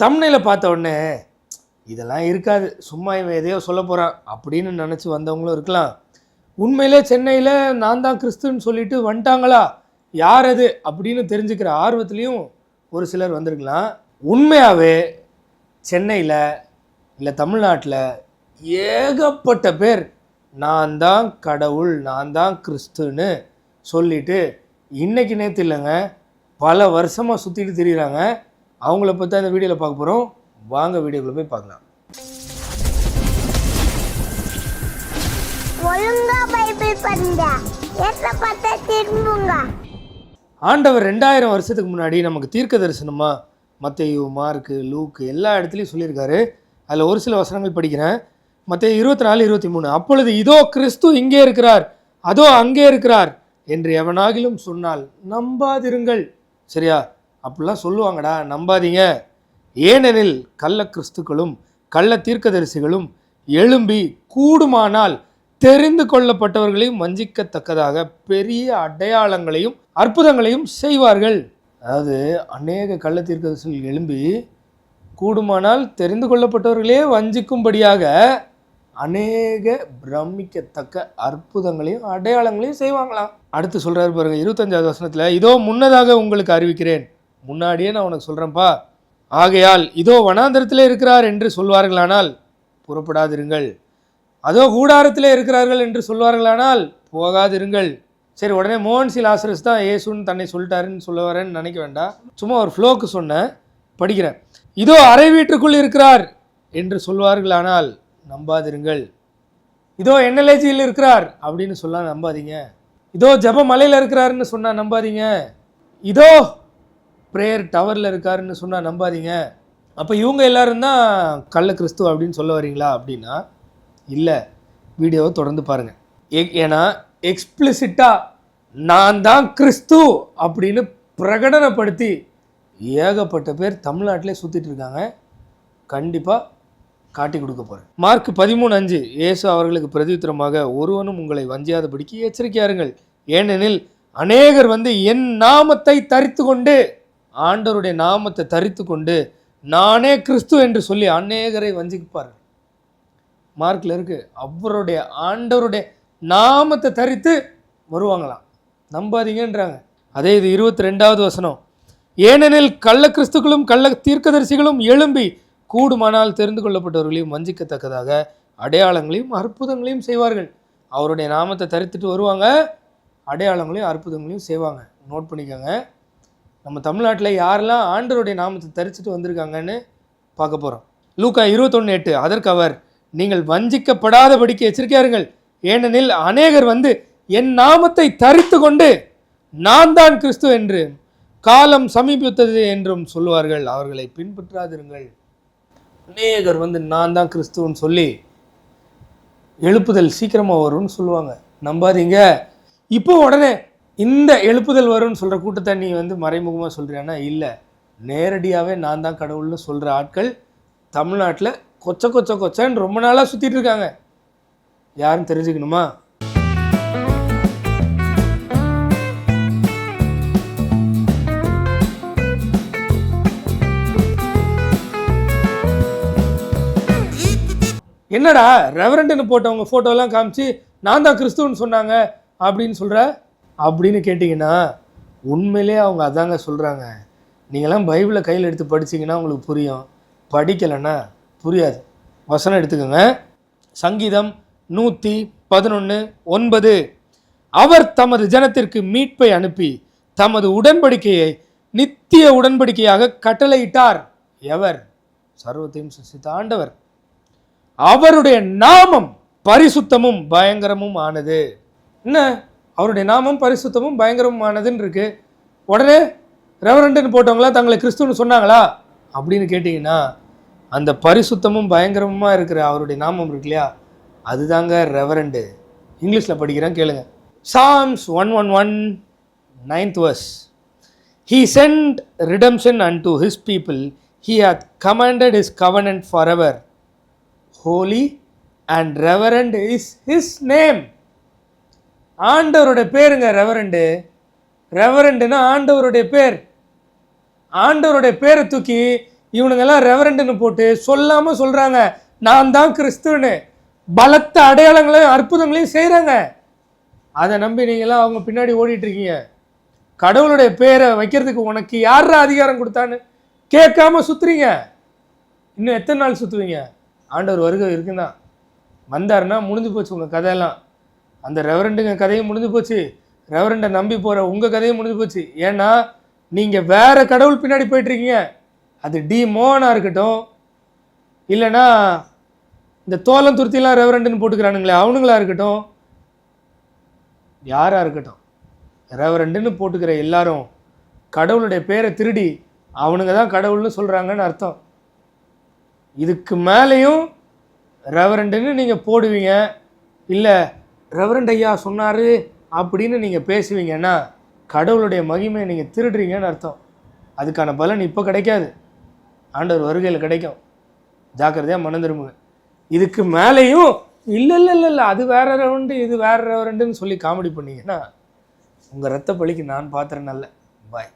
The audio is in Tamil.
தம்னையில் பார்த்த உடனே இதெல்லாம் இருக்காது சும்மா இவன் எதையோ சொல்ல போகிறான் அப்படின்னு நினச்சி வந்தவங்களும் இருக்கலாம். உண்மையிலே சென்னையில் நான் தான் கிறிஸ்துன்னு சொல்லிட்டு வந்துட்டாங்களா? யார் அது? அப்படின்னு தெரிஞ்சுக்கிற ஆர்வத்துலேயும் ஒரு சிலர் வந்திருக்கலாம். உண்மையாகவே சென்னையில் இல்லை தமிழ்நாட்டில் ஏகப்பட்ட பேர் நான் தான் கடவுள் நான் தான் கிறிஸ்துன்னு சொல்லிட்டு இன்றைக்கி நேற்று இல்லைங்க பல வருஷமாக சுற்றிட்டு திரிகிறாங்க அவங்கள பற்றி அந்த வீடியோவில் பார்க்க போகிறோம் வாங்க வீடியோக்குள்ளே போய் பார்க்கலாம். ஆண்டவர் ரெண்டாயிரம் வருஷத்துக்கு முன்னாடி நமக்கு தீர்க்க தரிசனமா மத்தேயு மார்க்கு லூக்கு எல்லா இடத்துலையும் சொல்லியிருக்காரு. அதில் ஒரு சில வசனங்கள் படிக்கிறேன். மத்திய இருபத்தி நாலு இருபத்தி மூணு அப்பொழுது இதோ கிறிஸ்து இங்கே இருக்கிறார். அதோ அங்கே இருக்கிறார் என்று எவனாகிலும் சொன்னால் நம்பாதிருங்கள். சரியா? அப்படிலாம் சொல்லுவாங்கடா நம்பாதீங்க. ஏனெனில் கள்ள கிறிஸ்துக்களும் கள்ள தீர்க்கதரிசிகளும் எழும்பி கூடுமானால் தெரிந்து கொள்ளப்பட்டவர்களையும் வஞ்சிக்கத்தக்கதாக பெரிய அடையாளங்களையும் அற்புதங்களையும் செய்வார்கள். அதாவது அநேக கள்ள தீர்க்கதரிசிகள் எழும்பி கூடுமானால் தெரிந்து கொள்ளப்பட்டவர்களே வஞ்சிக்கும்படியாக அநேக பிரமிக்கத்தக்க அற்புதங்களையும் அடையாளங்களையும் செய்வாங்களாம். அடுத்து சொல்கிறார் பாருங்கள் இருபத்தஞ்சாவது வசனத்தில் இதோ முன்னதாக உங்களுக்கு அறிவிக்கிறேன். முன்னாடியே நான் உனக்கு சொல்கிறேன்ப்பா ஆகையால் இதோ வனாந்திரத்திலே இருக்கிறார் என்று சொல்வார்களானால் புறப்படாதிருங்கள். அதோ கூடாரத்திலே இருக்கிறார்கள் என்று சொல்வார்களானால் போகாதிருங்கள். சரி உடனே மோகன் சி லாசரஸ் தான் ஏசுன்னு தன்னை சொல்லிட்டாருன்னு சொல்ல வரேன்னு நினைக்க வேண்டாம். சும்மா ஒரு ஃப்ளோக்கு சொன்னேன் படிக்கிறேன். இதோ அறை வீட்டுக்குள் இருக்கிறார் என்று சொல்வார்களானால் நம்பாதிருங்கள். இதோ என்எல்ஏஜியில் இருக்கிறார் அப்படின்னு சொன்னால் நம்பாதீங்க. இதோ ஜப மலையில் இருக்கிறாருன்னு சொன்னால் நம்பாதீங்க. இதோ ப்ரேயர் டவரில் இருக்காருன்னு சொன்னால் நம்பாதீங்க. அப்போ இவங்க எல்லோரும் தான் கள்ள கிறிஸ்துவ அப்படின்னு சொல்ல வரீங்களா அப்படின்னா இல்லை. வீடியோவை தொடர்ந்து பாருங்கள் ஏ ஏன்னா எக்ஸ்பிளிசிட்டாக நான் தான் கிறிஸ்து அப்படின்னு பிரகடனப்படுத்தி ஏகப்பட்ட பேர் தமிழ்நாட்டிலே சுற்றிட்டு இருக்காங்க. கண்டிப்பாக காட்டி கொடுக்க போகிறேன் மார்க் பதிமூணு அஞ்சு இயேசு அவர்களுக்கு பிரதித்திரமாக ஒருவனும் உங்களை வஞ்சியாதபடிக்கு எச்சரிக்கையாருங்கள் ஏனெனில் அநேகர் வந்து என் நாமத்தை தரித்து கொண்டு ஆண்டவருடைய நாமத்தை தரித்து கொண்டு நானே கிறிஸ்து என்று சொல்லி அநேகரை வஞ்சிப்பார் மார்க்கில் இருக்கு அவருடைய ஆண்டவருடைய நாமத்தை தரித்து வருவாங்களாம். நம்பாதீங்கன்றாங்க. அதே இது இருபத்தி ரெண்டாவது வசனம். ஏனெனில் கள்ள கிறிஸ்துக்களும் கள்ள தீர்க்கதரிசிகளும் எழும்பி கூடுமானால் தெரிந்து கொள்ளப்பட்டவர்களையும் வஞ்சிக்கத்தக்கதாக அடையாளங்களையும் அற்புதங்களையும் செய்வார்கள். அவருடைய நாமத்தை தரித்துட்டு வருவாங்க அடையாளங்களையும் அற்புதங்களையும் செய்வாங்க. நோட் பண்ணிக்கோங்க. நம்ம தமிழ்நாட்டில் யாரெல்லாம் ஆண்டருடைய நாமத்தை தரிச்சிட்டு வந்திருக்காங்கன்னு பார்க்க போகிறோம் லூக்கா இருபத்தொன்று எட்டு அதற்கு அவர் நீங்கள் வஞ்சிக்கப்படாதபடிக்கு எச்சரிக்கையாருங்கள். ஏனெனில் அநேகர் வந்து என் நாமத்தை தரித்து கொண்டு நான் தான் கிறிஸ்து என்று காலம் சமீபித்தது என்றும் சொல்லுவார்கள். அவர்களை பின்பற்றாதிருங்கள். அநேகர் வந்து நான் தான் கிறிஸ்துவன்னு சொல்லி எழுப்புதல் சீக்கிரமாக வரும்னு சொல்லுவாங்க. நம்பாதீங்க. இப்போ உடனே இந்த எழுப்புதல் வரும்னு சொல்கிற கூட்டத்தை நீ வந்து மறைமுகமாக சொல்கிறியானா இல்லை. நேரடியாகவே நான் தான் கடவுள்னு சொல்கிற ஆட்கள் தமிழ்நாட்டில் கொச்ச கொச்ச கொச்சன்னு ரொம்ப நாளாக சுற்றிட்டு இருக்காங்க. யாரும் தெரிஞ்சுக்கணுமா? என்னடா ரெவரண்ட்னு போட்டவங்க ஃபோட்டோலாம் காமிச்சு நான் தான் கிறிஸ்துவன்னு சொன்னாங்க அப்படின்னு சொல்கிற அப்படின்னு கேட்டிங்கன்னா உண்மையிலே அவங்க அதாங்க சொல்கிறாங்க நீங்களாம் பைபிளை கையில் எடுத்து படிச்சீங்கன்னா உங்களுக்கு புரியும். படிக்கலைன்னா புரியாது. வசனம் எடுத்துக்கோங்க. சங்கீதம் நூற்றி பதினொன்று ஒன்பது. அவர் தமது ஜனத்திற்கு மீட்பை அனுப்பி தமது உடன்படிக்கையை நித்திய உடன்படிக்கையாக கட்டளையிட்டார். எவர்? சர்வத்தையும் சிருஷ்டித்த ஆண்டவர். அவருடைய நாமம் பரிசுத்தமும் பயங்கரமும் ஆனது. என்ன? அவருடைய நாமம் பரிசுத்தமும் பயங்கரமானதுன்னு இருக்குது உடனே ரெவரண்டுன்னு போட்டவங்களா தங்களை கிறிஸ்துவன்னு சொன்னாங்களா? அப்படின்னு கேட்டிங்கன்னா அந்த பரிசுத்தமும் பயங்கரமாக இருக்கிற அவருடைய நாமம் இருக்கு இல்லையா? அதுதாங்க ரெவரண்டு இங்கிலீஷில் படிக்கிறேன் கேளுங்க. Psalms one one one ninth verse He sent to his people he hath commanded is his for ever holy and reverend is his name ஆண்டவருடைய பேருங்க ரெவரண்டு. ரெவரண்டுனா ஆண்டவருடைய பேர். ஆண்டவருடைய பேரை தூக்கி இவனுங்கெல்லாம் ரெவரண்டுன்னு போட்டு சொல்லாமல் சொல்கிறாங்க நான் தான் கிறிஸ்துவனு பலத்த அடையாளங்களையும் அற்புதங்களையும் செய்கிறாங்க அதை நம்பி நீங்களாம் அவங்க பின்னாடி ஓடிட்டுருக்கீங்க. கடவுளுடைய பேரை வைக்கிறதுக்கு உனக்கு யாரா அதிகாரம் கொடுத்தான்னு கேட்காம சுற்றுறீங்க இன்னும் எத்தனை நாள் சுற்றுவீங்க ஆண்டவர் வருகை இருக்குன்னா. வந்தாருன்னா முடிஞ்சு போச்சு உங்கள் கதையெல்லாம். அந்த ரெவரண்டுங்க கதையும் முடிஞ்சு போச்சு. ரெவரண்டை நம்பி போகிற உங்கள் கதையும் முடிஞ்சு போச்சு. ஏன்னா நீங்கள் வேறு கடவுள் பின்னாடி போயிட்டுருக்கீங்க. அது டி மோகனாக இருக்கட்டும். இல்லைன்னா இந்த தோலம் துருத்திலாம் ரெவரண்டுன்னு போட்டுக்கிறானுங்களே அவனுங்களா இருக்கட்டும். யாராக இருக்கட்டும். ரெவரண்டுன்னு போட்டுக்கிற எல்லாரும் கடவுளுடைய பேரை திருடி அவனுங்க தான் கடவுள்னு சொல்கிறாங்கன்னு அர்த்தம். இதுக்கு மேலேயும் ரெவரண்டுன்னு நீங்கள் போடுவீங்க. இல்லை ரெவரண்ட் ஐயா சொன்னார் அப்படின்னு நீங்கள் பேசுவீங்கன்னா கடவுளுடைய மகிமையை நீங்கள் திருடுறீங்கன்னு அர்த்தம். அதுக்கான பலன் இப்போ கிடைக்காது. ஆண்டவர் வருகையில் கிடைக்கும். ஜாக்கிரதையாக மனம் திரும்புங்க. இதுக்கு மேலேயும் இல்லை இல்லை இல்லை இல்லை அது வேற ரவுண்டு இது வேற ரெவரண்டுன்னு சொல்லி காமெடி பண்ணீங்கன்னா உங்கள் ரத்த பழிக்கு நான் பாத்திரம் நல்ல பாய்